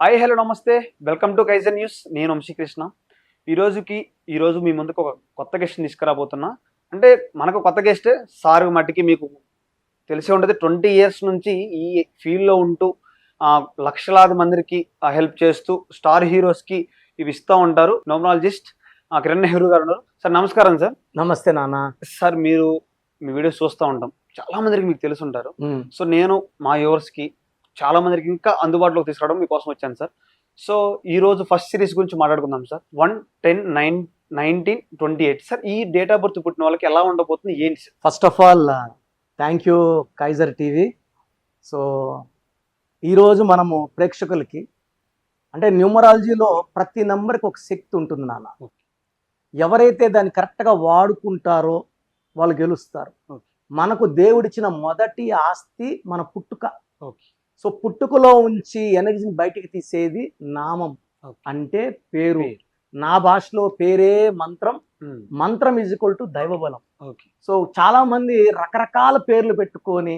Hi hello నమస్తే. Welcome to Kaizen news నేను వంశీకృష్ణ. ఈ రోజుకి ఈ రోజు మీ ముందుకు ఒక కొత్త గెస్ట్ తీసుకురాబోతున్నా. అంటే మనకు కొత్త గెస్ట్ సార్ మట్టికి మీకు తెలిసి ఉంటుంది. ట్వంటీ ఇయర్స్ నుంచి ఈ ఫీల్డ్లో ఉంటూ ఆ, లక్షలాది మందికి హెల్ప్ చేస్తూ స్టార్ హీరోస్కి ఇవి ఇస్తూ ఉంటారు. నోమరాలజిస్ట్ కిరణ్ నెహ్రూ గారు ఉన్నారు. సార్ నమస్కారం సార్. నమస్తే నాన్న. సార్ మీరు మీ వీడియోస్ చూస్తూ ఉంటాం. చాలా మందికి మీకు తెలిసి ఉంటారు. సో నేను మా కి చాలా మందికి ఇంకా అందుబాటులోకి తీసుకురావడం మీకోసం వచ్చాను సార్. సో ఈ రోజు ఫస్ట్ సిరీస్ గురించి మాట్లాడుకుందాం sir. One ten nine nineteen twenty eight. Sir ఈ డేట్ ఆఫ్ బర్త్ పుట్టిన వాళ్ళకి ఎలా ఉండబోతుంది ఏంటి sir? First of all thank you Kaiser TV so ఈరోజు మనము ప్రేక్షకులకి అంటే న్యూమరాలజీలో ప్రతి నెంబర్కి ఒక శక్తి ఉంటుంది నాన్న. ఎవరైతే దాన్ని కరెక్ట్గా వాడుకుంటారో వాళ్ళు గెలుస్తారు. మనకు దేవుడిచ్చిన మొదటి ఆస్తి మన పుట్టుక. ఓకే. సో పుట్టుకలో ఉంచి ఎనర్జీని బయటికి తీసేది నామం. అంటే పేరు. నా భాషలో పేరే మంత్రం. మంత్రం ఈజ్ ఈక్వల్ టు దైవబలం. సో చాలా మంది రకరకాల పేర్లు పెట్టుకొని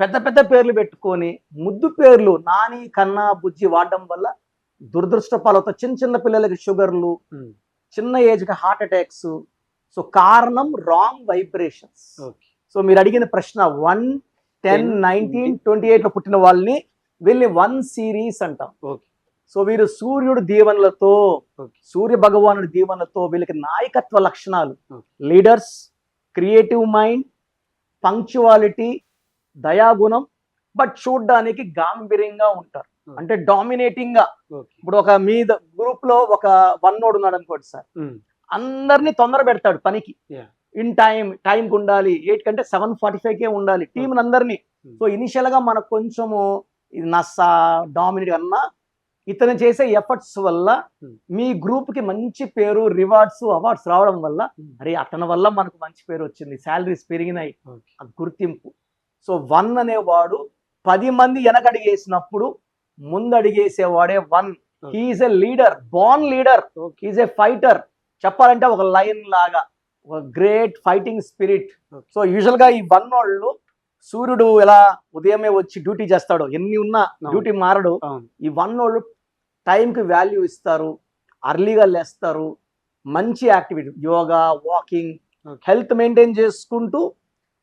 పెద్ద పెద్ద పేర్లు పెట్టుకొని ముద్దు పేర్లు నాని కన్నా బుజ్జి వాడడం వల్ల దురదృష్ట ఫలతో చిన్న చిన్న పిల్లలకి షుగర్లు చిన్న ఏజ్కి హార్ట్ అటాక్స్ సో కారణం రాంగ్ వైబ్రేషన్స్ సో మీరు అడిగిన ప్రశ్న వన్ టెన్ 10, నైన్టీన్ ట్వంటీ. ఎయిట్లో పుట్టిన వాళ్ళని వీళ్ళని వన్ సిరీస్ అంటాం. ఓకే. సో వీరు సూర్యుడు దీవెనలతో సూర్య భగవానుడి దీవెనలతో వీళ్ళకి నాయకత్వ లక్షణాలు. లీడర్స్ క్రియేటివ్ మైండ్ పంక్చువాలిటీ దయాగుణం బట్ చూడ్డానికి గాంభీర్యంగా ఉంటారు. అంటే డామినేటింగ్గా ఇప్పుడు ఒక మీ గ్రూప్లో ఒక వన్ నోడ్ ఉన్నాడు అనుకోండి సార్ అందరినీ తొందర పెడతాడు పనికి. ఇన్ టైం టైంకి ఉండాలి. ఎయిట్ కంటే సెవెన్ ఫార్టీ ఫైవ్ కే ఉండాలి టీం అందరినీ Hmm. సో ఇనిషియల్గా మనకు కొంచెము ఇది నస్సా డామినేట్ అన్నా ఇతను చేసే ఎఫర్ట్స్ వల్ల Hmm. మీ గ్రూప్కి మంచి పేరు రివార్డ్స్ అవార్డ్స్ రావడం వల్ల Hmm. అరే అతని వల్ల మనకు మంచి పేరు వచ్చింది. శాలరీస్ పెరిగినాయి. గుర్తింపు. సో వన్ అనేవాడు పది మంది వెనకడిగేసినప్పుడు ముందు అడిగేసేవాడే one. He is a leader born leader. Is a fighter. చెప్పాలంటే ఒక లయన్ లాగా. Great fighting spirit. సో యూజువల్గా ఈ వన్ వాళ్ళు సూర్యుడు ఎలా ఉదయమే వచ్చి డ్యూటీ చేస్తాడో ఎన్ని ఉన్నా. డ్యూటీ మారడు. ఈ వన్ వాళ్ళు టైంకి వాల్యూ ఇస్తారు అర్లీగా లేస్తారు మంచి activity yoga walking. Health maintain చేసుకుంటూ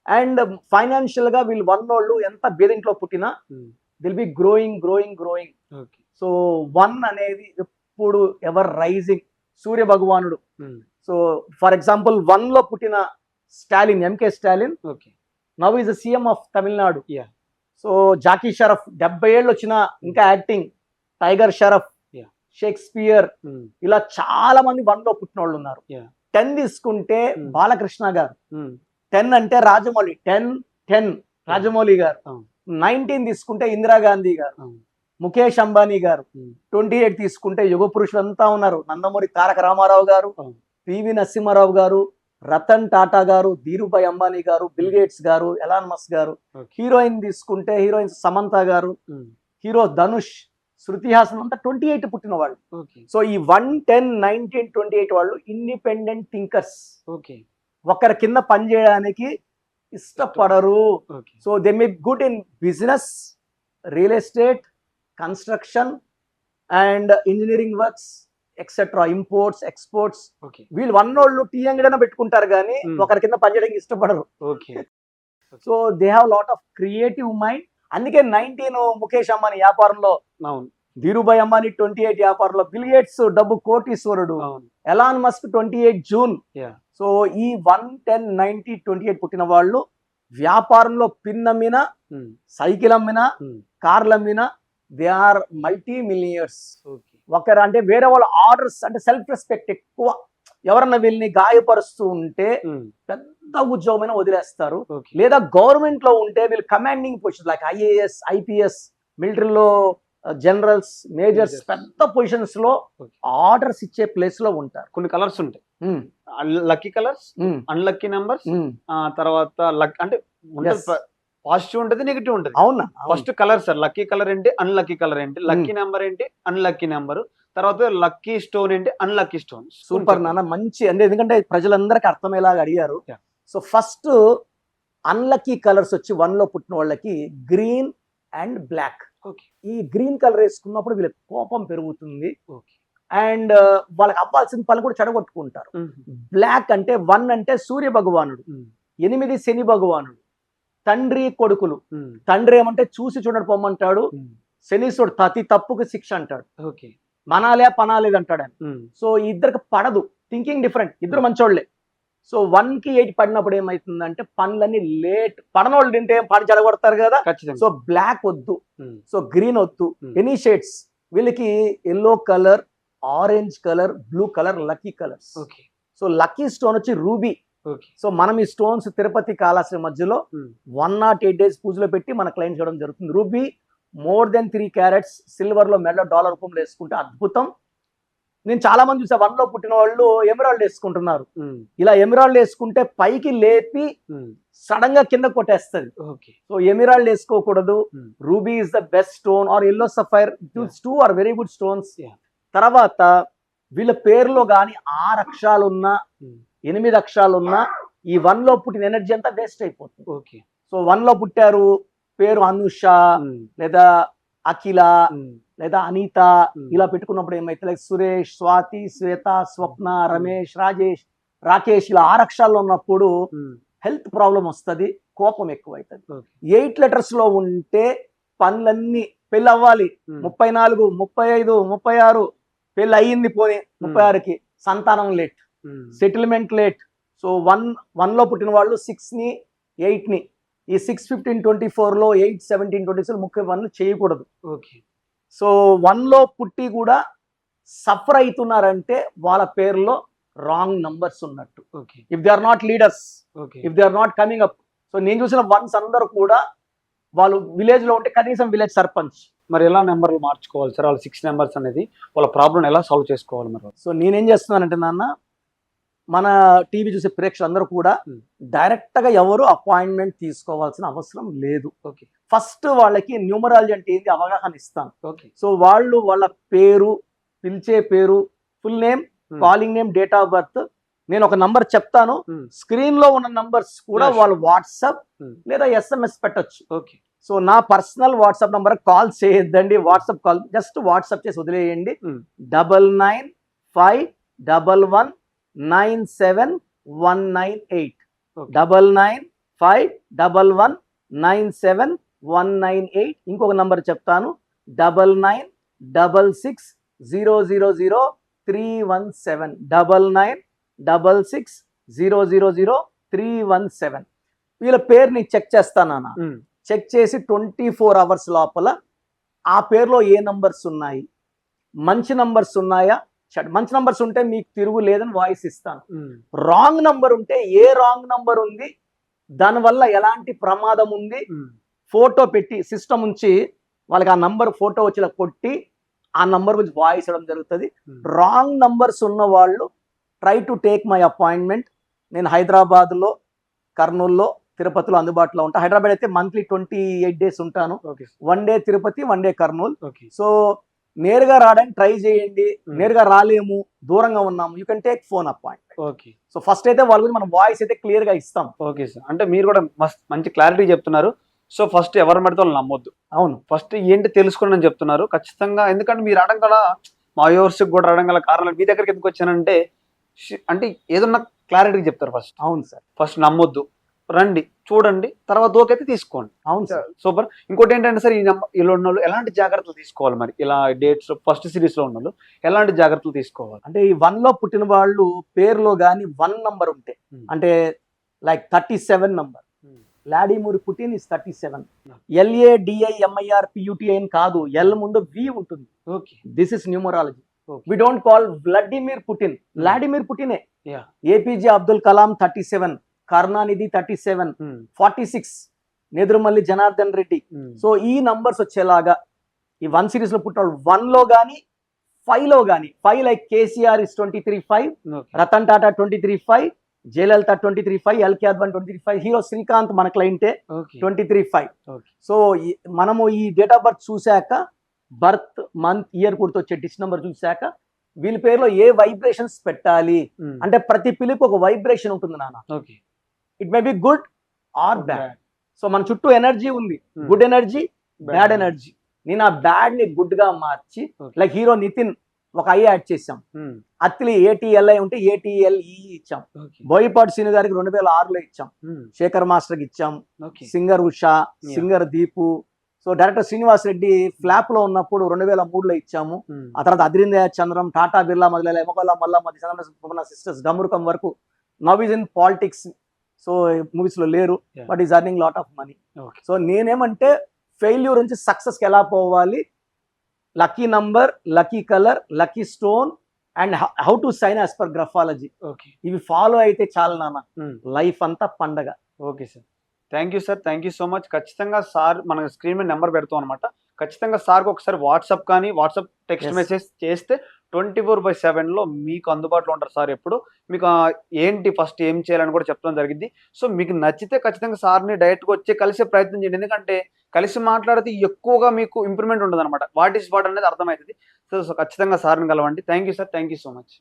అండ్ ఫైనాన్షియల్గా వీళ్ళు వన్ వాళ్ళు ఎంత బేదింట్లో పుట్టినా they'll be growing growing growing so one అనేది ఎప్పుడు ఎవర్ రైజింగ్ సూర్య భగవానుడు సో ఫర్ ఎగ్జాంపుల్ వన్లో పుట్టిన Stalin MK Stalin okay now is CM of Tamil Nadu. So Jackie Shroff డెబ్బై ఏళ్ళు వచ్చిన ఇంకా యాక్టింగ్ టైగర్ షరఫ్. షేక్స్పియర్ ఇలా చాలా మంది వన్లో పుట్టిన వాళ్ళు ఉన్నారు. టెన్ తీసుకుంటే Hmm. బాలకృష్ణ గారు. టెన్ అంటే రాజమౌళి. టెన్ టెన్ రాజమౌళి గారు. నైన్టీన్ తీసుకుంటే ఇందిరాగాంధీ గారు. ముఖేష్ అంబానీ గారు. ట్వంటీ ఎయిట్ తీసుకుంటే యుగ పురుషులు అంతా ఉన్నారు. నందమూరి తారక రామారావు గారు. పివి నరసింహారావు గారు రతన్ టాటా గారు ధీరుభాయ్ అంబానీ గారు బిల్ గేట్స్ గారు ఎలాన్ మస్ గారు. హీరోయిన్ తీసుకుంటే హీరోయిన్ సమంత గారు హీరో ధనుష్ శృతి హాసన్ అంతా ట్వంటీ ఎయిట్ పుట్టిన వాళ్ళు. సో ఈ one ten nineteen twenty eight వాళ్ళు ఇండిపెండెంట్ థింకర్స్. ఓకే. ఒకరి కింద పనిచేయడానికి ఇష్టపడరు. So they may good in business real estate construction and engineering works etcetera imports exports వీళ్ళు వన్ వాళ్ళు టీ అంగడైనా పెట్టుకుంటారు కానీ Hmm. ఒకరి కింద పనిచేయడానికి ఇష్టపడరు. Okay so they have lot of creative mind అందుకే నైన్టీన్ ముఖేష్ అంబానీ వ్యాపారంలో ధీరుభాయ్ అంబానీ ట్వంటీ ఎయిట్ వ్యాపారంలో బిల్ గేట్స్ డబ్బు కోటీశ్వరుడు. Elon Musk twenty eight June. So ఈ one ten ninety twenty eight పుట్టిన వాళ్ళు వ్యాపారంలో పిన్ అమ్మినా ఉమ్, సైకిల్ అమ్మినా ఉమ్, కార్లు అమ్మినా దే ఆర్ మల్టీ మిలియర్స్ ఒకరు అంటే వేరే వాళ్ళ ఆర్డర్స్ అంటే సెల్ఫ్ రెస్పెక్ట్ ఎక్కువ. ఎవరన్నా వీళ్ళని గాయపరుస్తూ ఉంటే ఉమ్, పెద్ద ఉద్యోగమైన వదిలేస్తారు. లేదా గవర్నమెంట్లో ఉంటే వీళ్ళు commanding position like IAS IPS మిలిటరీలో జనరల్స్ మేజర్స్. పెద్ద పొజిషన్స్లో. ఆర్డర్స్ ఇచ్చే ప్లేస్లో ఉంటారు. కొన్ని కలర్స్ ఉంటాయి. Lucky colours unlucky numbers. తర్వాత లక్ అంటే. పాజిటివ్ ఉంటుంది నెగిటివ్ ఉంటుంది. అవునా. First colour sir lucky colour ఏంటి అన్లక్కీ కలర్ ఏంటి? లక్కీ నెంబర్ ఏంటి అన్లక్కీ నెంబర్. తర్వాత లక్కీ స్టోన్ ఏంటి అన్లక్కీ స్టోన్. సూపర్ నాన్న మంచి అంటే ఎందుకంటే ప్రజలందరికీ అర్థమయ్యేలాగా అడిగారు. సో ఫస్ట్ అన్లక్కీ కలర్స్ వచ్చి వన్లో పుట్టిన వాళ్ళకి గ్రీన్ అండ్ బ్లాక్. ఈ గ్రీన్ కలర్ వేసుకున్నప్పుడు వీళ్ళకి కోపం పెరుగుతుంది. ఓకే. అండ్ వాళ్ళకి అవ్వాల్సిన పనులు కూడా చెడగొట్టుకుంటారు. బ్లాక్ అంటే వన్ అంటే సూర్య భగవానుడు. ఎనిమిది శని భగవానుడు. తండ్రి కొడుకులు. తండ్రి ఏమంటే చూసి చూడడు పొమ్మంటాడు. శనీశ్వరుడు ప్రతి తప్పుకు శిక్ష అంటాడు. ఓకే. మనాలే పనాలేదు అంటాడు ఆయన సో ఇద్దరికి పడదు. థింకింగ్ డిఫరెంట్ ఇద్దరు మంచోళ్ళే. సో వన్కి ఎయిట్ పడినప్పుడు ఏమైతుందంటే పనులన్నీ లేట్ పడనోళ్ళు తింటే పని చెడగొడతారు కదా? సో బ్లాక్ వద్దు. సో గ్రీన్ వద్దు. ఎనీ షేడ్స్ వీళ్ళకి yellow colour orange colour blue colour lucky colours okay. So lucky stone వచ్చి రూబీ సో మనం ఈ స్టోన్స్ తిరుపతి కాళాశ్రీ మధ్యలో. వన్ నాట్ ఎయిట్ డేస్ పూజలో పెట్టి మన క్లైంట్ చేయడం జరుగుతుంది. Ruby more than three carats సిల్వర్లో మెడలో డాలర్ రూపంలో వేసుకుంటే అద్భుతం. నేను చాలా మంది చూసా వన్లో పుట్టిన వాళ్ళు ఎమరాల్డ్ వేసుకుంటున్నారు. ఇలా ఎమరాల్డ్ వేసుకుంటే పైకి లేపి సడన్గా కింద కొట్టేస్తుంది. సో ఎమిరాల్డ్ వేసుకోకూడదు. Ruby is the best stone or yellow sapphire. Two are very good stones. తర్వాత వీళ్ళ పేరులో గాని ఆరు అక్షరాలు ఉన్నా ఎనిమిది అక్షరాలు ఉన్నా ఈ వన్లో పుట్టిన ఎనర్జీ అంతా వేస్ట్ అయిపోతుంది. ఓకే. సో వన్లో పుట్టారు పేరు అనుష లేదా అఖిల లేదా అనిత. ఇలా పెట్టుకున్నప్పుడు ఏమైతే లైక్ సురేష్ స్వాతి శ్వేత స్వప్న రమేష్ రాజేష్ రాకేష్ ఇలా ఆరు అక్షరాల్లో ఉన్నప్పుడు హెల్త్ ప్రాబ్లం వస్తుంది కోపం ఎక్కువ అవుతుంది ఓకే. ఎయిట్ లెటర్స్లో ఉంటే పనులన్నీ పెళ్ళి అవ్వాలి ముప్పై నాలుగు ముప్పై ఐదు ముప్పై ఆరు పెళ్ళి అయ్యింది పోనీ ముప్పై ఆరుకి సంతానం late. Settlement late so one వన్లో పుట్టిన వాళ్ళు సిక్స్ని ఎయిట్ని ఈ సిక్స్ ఫిఫ్టీన్ ట్వంటీ ఫోర్లో ఎయిట్ సెవెంటీన్ ట్వంటీ సిక్స్ ముఖ్య పనులు చేయకూడదు. ఓకే సో వన్లో పుట్టి కూడా సఫర్ అవుతున్నారంటే వాళ్ళ పేరులో రాంగ్ నంబర్స్ ఉన్నట్టు. Okay if they are not leaders okay if they are not coming up so నేను చూసిన వన్స్ అందరూ కూడా వాళ్ళు విలేజ్లో ఉంటే కనీసం విలేజ్ సర్పంచ్. మరి ఎలా నెంబర్లు మార్చుకోవాలి సార్? వాళ్ళ సిక్స్ నెంబర్స్ అనేది వాళ్ళ ప్రాబ్లం ఎలా సాల్వ్ చేసుకోవాలి మరి? సో నేనేం చేస్తున్నానంటే నాన్న మన టీవీ చూసే ప్రేక్షకులందరూ కూడా Hmm. డైరెక్ట్గా ఎవరు అపాయింట్మెంట్ తీసుకోవాల్సిన అవసరం లేదు. ఓకే. ఫస్ట్ వాళ్ళకి న్యూమరాలజీ అంటే ఏంటి అవగాహన ఇస్తాను ఓకే. సో వాళ్ళు వాళ్ళ పేరు పిలిచే పేరు full name. Calling name date of birth నేను ఒక నంబర్ చెప్తాను. స్క్రీన్లో ఉన్న నంబర్స్ కూడా. వాళ్ళు వాట్సాప్. లేదా ఎస్ఎంఎస్ పెట్టొచ్చు. ఓకే. సో నా పర్సనల్ వాట్సాప్ నంబర్ కాల్ చేయొద్దండి. వాట్సాప్ కాల్ జస్ట్ వాట్సాప్ చేసి వదిలేయండి. Double nine five double one nine seven one nine eight. Double nine five double one nine seven one nine eight. ఇంకొక number చెప్తాను. Double nine double six zero zero zero three one seven. Double nine double six zero zero zero three one seven. వీళ్ళ పేరుని check చేస్తాను నాన్న. Um, check చేసి twenty four hours లోపల ఆ పేరులో ఏ నంబర్స్ ఉన్నాయి? మంచి నంబర్స్ ఉన్నాయా? చెడ్ మంచి నంబర్స్ ఉంటే మీకు తిరుగు లేదని వాయిస్ ఇస్తాను. రాంగ్ నంబర్ ఉంటే ఏ రాంగ్ నంబర్ ఉంది దానివల్ల ఎలాంటి ప్రమాదం ఉంది ఫోటో పెట్టి సిస్టమ్ ఉంచి వాళ్ళకి ఆ నంబర్ ఫోటో వచ్చేలా కొట్టి ఆ నంబర్ గురించి వాయిస్ ఇవ్వడం జరుగుతుంది. రాంగ్ నంబర్స్ ఉన్న వాళ్ళు try to take my appointment. నేను హైదరాబాద్లో కర్నూల్లో తిరుపతిలో అందుబాటులో ఉంటాను హైదరాబాద్ అయితే మంత్లీ ట్వంటీ ఎయిట్ డేస్ ఉంటాను. One day Tirupati one day Kurnool. So నేరుగా రావడానికి ట్రై చేయండి. నేరుగా రాలేము. దూరంగా ఉన్నాము. You can take phone appointment okay. So first అయితే వాళ్ళ గురించి మనం వాయిస్ అయితే క్లియర్గా ఇస్తాం. Okay sir. అంటే మీరు కూడా మస్త్ మంచి క్లారిటీ చెప్తున్నారు. సో ఫస్ట్ ఎవరిని పడితే వాళ్ళు నమ్మొద్దు. అవును. ఫస్ట్ ఏంటి తెలుసుకోండి అని చెప్తున్నారు. ఖచ్చితంగా ఎందుకంటే మీరు రావడం గల మా వ్యూవర్స్ కూడా రావడం గల కారణాలు మీ దగ్గరికి ఎందుకు వచ్చానంటే అంటే ఏదన్నా క్లారిటీ చెప్తారు ఫస్ట్ అవును సార్. ఫస్ట్ నమ్మొద్దు. రండి చూడండి తర్వాత ఓకైతే తీసుకోండి. అవును సార్ సూపర్. ఇంకోటి ఏంటంటే సార్ ఈ నెంబర్ ఇలా ఉన్న వాళ్ళు ఎలాంటి జాగ్రత్తలు తీసుకోవాలి మరి? ఇలా డేట్స్ ఫస్ట్ సిరీస్లో ఉన్న వాళ్ళు ఎలాంటి జాగ్రత్తలు తీసుకోవాలి? అంటే ఈ వన్లో పుట్టిన వాళ్ళు పేరులో గాని వన్ నంబర్ ఉంటే. అంటే like thirty seven number. Vladimir Putin is thirty seven. LA DI MIR PUTI అని కాదు ఎల్ ముందు వి ఉంటుంది. Okay. This is numerology. We don't call Vladimir Putin Vladimir పుటినే. APJ Abdul Kalam thirty seven. Karunanidhi thirty seven forty six Nedurumalli Janardhan Reddy. So ఈ numbers వచ్చేలాగా ఈ one సిరీస్లో పుట్టిన వన్లో గానీ ఫైవ్లో గానీ five like KCR is twenty three five Ratan Tata twenty three five Jayalalitha twenty three five LK Advani twenty three five hero Srikanth మన క్లయింటే ట్వంటీ త్రీ ఫైవ్. సో మనము ఈ డేట్ ఆఫ్ బర్త్ చూశాక బర్త్ మంత్ ఇయర్ గుర్తొచ్చే this number చూశాక వీళ్ళ పేరులో ఏ vibrations పెట్టాలి? అంటే ప్రతి పిలుపు ఒక వైబ్రేషన్ ఉంటుంది నాన్న. It may be good or bad so మన చుట్టూ ఎనర్జీ ఉంది. Hmm. Good energy bad energy నేను ఆ బ్యాడ్ని గుడ్గా మార్చి. లైక్ హీరో నితిన్ ఒక ఐ యాడ్ చేసాం అత్తిలి ఏటీఎల్ఐ ఉంటే ఏటీఎల్ఈ ఇచ్చాం. ఓకే బోయపాటి శ్రీను గారికి రెండు వేల ఆరులో ఇచ్చాం. ఉమ్, శేఖర్ మాస్టర్కి ఇచ్చాం. Okay singer Usha singer Deepu. So director Srinivas Reddy ఫ్లాప్లో ఉన్నప్పుడు రెండు వేల మూడులో ఇచ్చాము. ఉమ్, ఆ తర్వాత అద్రిందయ చంద్రం టాటా బిర్లా మొదలైన ఎమకొల్ల మల్ల మధ్య చంద్ర సిస్టర్స్ గమరుకం వరకు. Now is in politics so మూవీస్లో లేరు. But is earning lot of money so నేనేమంటే failure నుంచి సక్సెస్కి ఎలా పోవాలి? Lucky number lucky colour lucky stone and how to sign as per graphology okay ఇవి ఫాలో అయితే చాలు నాన్న. లైఫ్ అంతా పండగ. Okay sir thank you sir thank you so much ఖచ్చితంగా సార్ మన స్క్రీన్ మీద నెంబర్ పెడతాం అనమాట ఖచ్చితంగా సార్కి ఒకసారి వాట్సాప్ కానీ వాట్సాప్ టెక్స్ట్. మెసేజ్ చేస్తే ట్వంటీ ఫోర్ బై సెవెన్లో మీకు అందుబాటులో ఉంటారు సార్ ఎప్పుడు. మీకు ఏంటి ఫస్ట్ ఏం చేయాలని కూడా చెప్పడం జరిగింది. సో మీకు నచ్చితే ఖచ్చితంగా సార్ని డైరెక్ట్గా వచ్చి కలిసే ప్రయత్నం చేయండి. ఎందుకంటే కలిసి మాట్లాడితే ఎక్కువగా మీకు ఇంప్రూవ్మెంట్ ఉంటుంది అనమాట వాట్ ఈస్ వాట్ అనేది అర్థమవుతుంది. సో సో ఖచ్చితంగా సార్ని కలవండి. Thank you sir. Thank you so much.